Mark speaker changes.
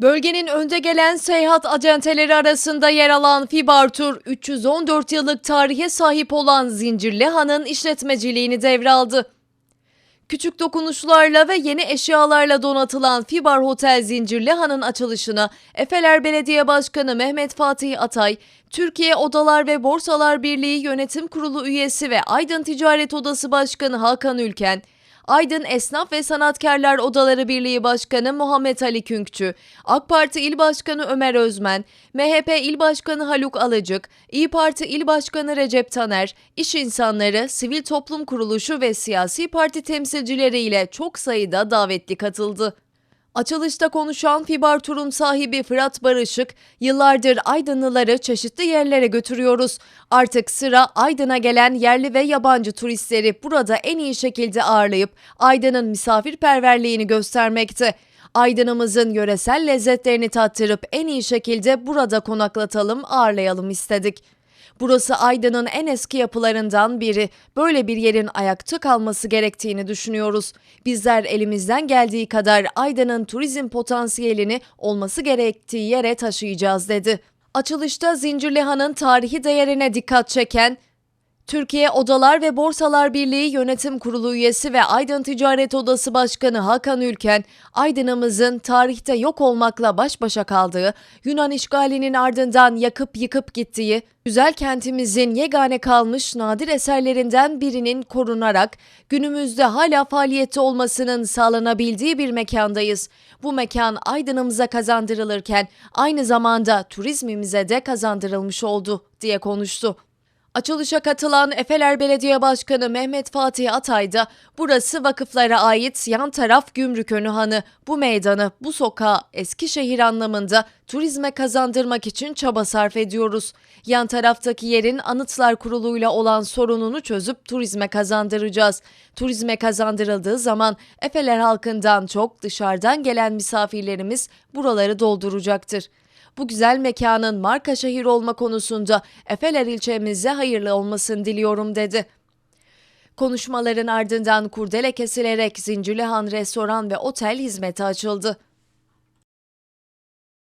Speaker 1: Bölgenin önde gelen seyahat acenteleri arasında yer alan Fibar Tur, 314 yıllık tarihe sahip olan Zincirlihan'ın işletmeciliğini devraldı. Küçük dokunuşlarla ve yeni eşyalarla donatılan Fibar Hotel Zincirlihan'ın açılışına Efeler Belediye Başkanı Mehmet Fatih Atay, Türkiye Odalar ve Borsalar Birliği Yönetim Kurulu üyesi ve Aydın Ticaret Odası Başkanı Hakan Ülken, Aydın Esnaf ve Sanatkarlar Odaları Birliği Başkanı Muhammed Ali Künkçü, AK Parti İl Başkanı Ömer Özmen, MHP İl Başkanı Haluk Alıcık, İyi Parti İl Başkanı Recep Taner, iş insanları, sivil toplum kuruluşu ve siyasi parti temsilcileriyle çok sayıda davetli katıldı. Açılışta konuşan Fibar Tur'un sahibi Fırat Barışık, yıllardır Aydınlıları çeşitli yerlere götürüyoruz. Artık sıra Aydın'a gelen yerli ve yabancı turistleri burada en iyi şekilde ağırlayıp Aydın'ın misafirperverliğini göstermekte. Aydın'ımızın yöresel lezzetlerini tattırıp en iyi şekilde burada konaklatalım, ağırlayalım istedik. Burası Aydın'ın en eski yapılarından biri. Böyle bir yerin ayakta kalması gerektiğini düşünüyoruz. Bizler elimizden geldiği kadar Aydın'ın turizm potansiyelini olması gerektiği yere taşıyacağız dedi. Açılışta Zincirlihan'ın tarihi değerine dikkat çeken Türkiye Odalar ve Borsalar Birliği Yönetim Kurulu üyesi ve Aydın Ticaret Odası Başkanı Hakan Ülken, Aydın'ımızın tarihte yok olmakla baş başa kaldığı, Yunan işgalinin ardından yakıp yıkıp gittiği, güzel kentimizin yegane kalmış nadir eserlerinden birinin korunarak günümüzde hala faaliyette olmasının sağlanabildiği bir mekandayız. Bu mekan Aydın'ımıza kazandırılırken aynı zamanda turizmimize de kazandırılmış oldu diye konuştu. Açılışa katılan Efeler Belediye Başkanı Mehmet Fatih Atay da burası vakıflara ait yan taraf Gümrükönü Hanı. Bu meydanı, bu sokağı Eskişehir anlamında turizme kazandırmak için çaba sarf ediyoruz. Yan taraftaki yerin Anıtlar Kurulu'yla olan sorununu çözüp turizme kazandıracağız. Turizme kazandırıldığı zaman Efeler halkından çok dışarıdan gelen misafirlerimiz buraları dolduracaktır. Bu güzel mekanın marka şehir olma konusunda Efeler ilçemize hayırlı olmasını diliyorum dedi. Konuşmaların ardından kurdele kesilerek Zincirlihan Restoran ve Otel hizmete açıldı.